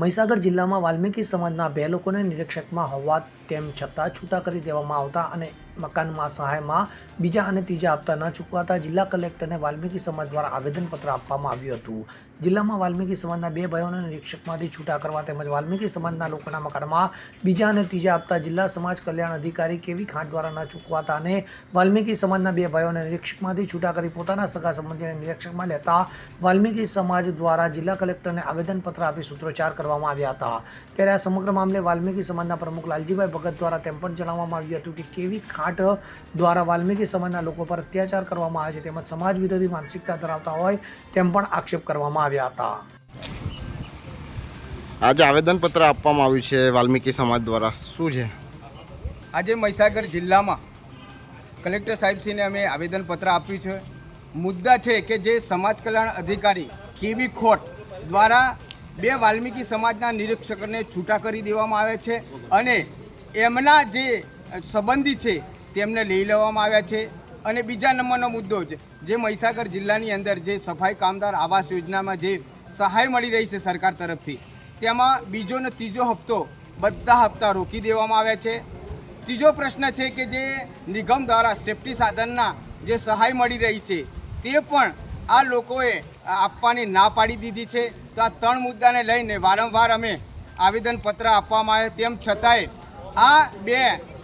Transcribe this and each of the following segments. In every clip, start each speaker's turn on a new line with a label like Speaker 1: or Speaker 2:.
Speaker 1: મહીસાગર જિલ્લામાં વાલ્મીકી સમાજના બે લોકોને નિરીક્ષકમાં હોવા તેમ છતાં છૂટા કરી દેવામાં આવતા અને મકાનમાં સહાયમાં બીજા અને ત્રીજા હપ્તા ન ચૂકવાતા જિલ્લા કલેક્ટરને વાલ્મીકી સમાજ દ્વારા આવેદનપત્ર આપવામાં આવ્યું હતું. જિલ્લામાં વાલ્મીકી સમાજના બે ભાઈઓને નિરીક્ષકમાંથી છૂટા કરવા તેમજ વાલ્મીકી સમાજના લોકોના મકાનમાં બીજા અને ત્રીજા હપ્તા જિલ્લા સમાજ કલ્યાણ અધિકારી કેવી ખાંટ દ્વારા ન ચૂકવાતા અને વાલ્મીકી સમાજના બે ભાઈઓને નિરીક્ષકમાંથી છૂટા કરી પોતાના સગા સંબંધીને નિરીક્ષકમાં લેતા વાલ્મીકી સમાજ દ્વારા જિલ્લા કલેક્ટરને આવેદનપત્ર આપી સૂત્રોચ્ચાર કરવામાં આવ્યા હતા. ત્યારે આ સમગ્ર મામલે વાલ્મીકી સમાજના પ્રમુખ લાલજીભાઈ ભગત દ્વારા તેમ પણ જણાવવામાં આવ્યું હતું કે કેવી ખાંટ દ્વારા વાલ્મીકી સમાજના લોકો પર અત્યાચાર કરવામાં આવે છે તેમજ સમાજ વિરોધી માનસિકતા ધરાવતા હોય તેમ પણ આક્ષેપ કરવામાં આવ્યા હતા.
Speaker 2: આજે આવેદનપત્ર આપવામાં આવ્યું છે વાલ્મીકી સમાજ દ્વારા. શું છે?
Speaker 3: આજે મહીસાગર જિલ્લામાં કલેક્ટર સાહેબશ્રીને અમે આવેદનપત્ર આપ્યું છે. મુદ્દા છે કે જે સમાજ કલ્યાણ અધિકારી કેવી ખોટ દ્વારા બે વાલ્મીકી સમાજના નિરીક્ષકોને છૂટા કરી દેવામાં આવે છે અને એમના જે સંબંધી છે, તેમને લઈ લેવામાં આવ્યા છે. અને બીજા નંબરનો મુદ્દો છે, જે મહીસાગર જિલ્લાની અંદર જે સફાઈ કામદાર આવાસ યોજનામાં જે સહાય મળી રહી છે સરકાર તરફથી, તેમાં બીજો ને ત્રીજો હપ્તો બધા હપ્તા રોકી દેવામાં આવ્યા છે. ત્રીજો પ્રશ્ન છે કે જે નિગમ દ્વારા સેફટી સાધનના જે સહાય મળી રહી છે, તે પણ આ લોકોએ આપવાની ના પાડી દીધી છે. તો આ ત્રણ મુદ્દાને લઈને વારંવાર અમે આવેદનપત્ર આપવામાં આવે તેમ છતાંય આ બે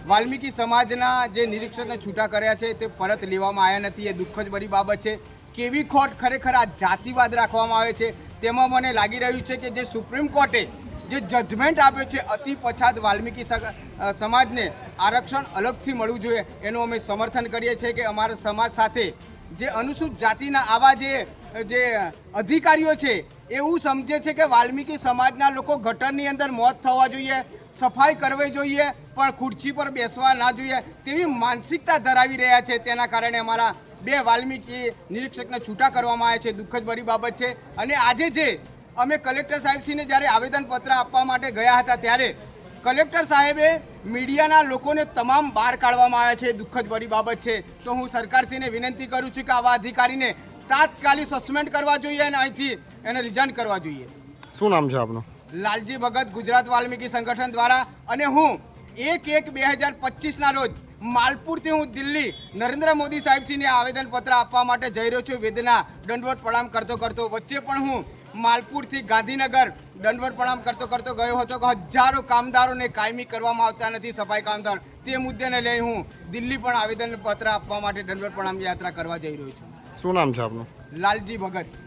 Speaker 3: વાલ્મીકી સમાજના જે નિરીક્ષકને છૂટા કર્યા છે તે પરત લેવામાં આવ્યા નથી. એ દુઃખ જ ભરી બાબત છે. કેવી ખોટ ખરેખર આ જાતિવાદ રાખવામાં આવે છે? તેમાં મને લાગી રહ્યું છે કે જે સુપ્રીમ કોર્ટે જે જજમેન્ટ આપ્યો છે અતિ પછાત વાલ્મીકી સમાજને આરક્ષણ અલગથી મળવું જોઈએ. એનું અમે સમર્થન કરીએ છીએ કે અમારા સમાજ સાથે જે અનુસૂચિત જાતિના આવા જે જે અધિકારીઓ છે, એવું સમજે છે કે વાલ્મીકી સમાજના લોકો ગટરની અંદર મોત થવા જોઈએ. સફાઈ કરવી જોઈએ, પણ ખુરશી પર બેસવા ના જોઈએ તેવી માનસિકતા ધરાવી રહ્યા છે. તેના કારણે અમારા બે વાલ્મીકી નિરીક્ષકને છૂટા કરવામાં આવ્યા છે. દુઃખદ ભરી બાબત છે. અને આજે જે અમે કલેક્ટર સાહેબશ્રીને જ્યારે આવેદનપત્ર આપવા માટે ગયા હતા, ત્યારે કલેક્ટર સાહેબે મીડિયાના લોકોને તમામ બહાર કાઢવામાં આવ્યા છે. દુઃખદ ભરી બાબત છે. તો હું સરકારશ્રીને વિનંતી કરું છું કે આવા અધિકારીને તાત્કાલિક સસ્પેન્ડ કરવા જોઈએ અને અહીંથી એને રિઝાઇન કરવા જોઈએ.
Speaker 2: શું નામ છે આપનું?
Speaker 3: લાલજી ભગત ગુજરાત વાલ્મીકી સંગઠન દ્વારા અને હું એક એક બે હજાર પચીસના રોજ માલપુરથી હું દિલ્હી નરેન્દ્ર મોદી સાહેબજીને આવેદનપત્ર આપવા માટે જઈ રહ્યો છું. વેદના દંડવટ પ્રણામ કરતો કરતો વચ્ચે પણ હું માલપુરથી ગાંધીનગર દંડવટ પ્રણામ કરતો કરતો ગયો હતો કે હજારો કામદારોને કાયમી કરવામાં આવતા નથી સફાઈ કામદાર. તે મુદ્દેને લઈ હું દિલ્હી પણ આવેદનપત્ર આપવા માટે દંડવટ પ્રણામ યાત્રા કરવા જઈ રહ્યો છું.
Speaker 2: શું નામ છે આપનું?
Speaker 3: લાલજી ભગત.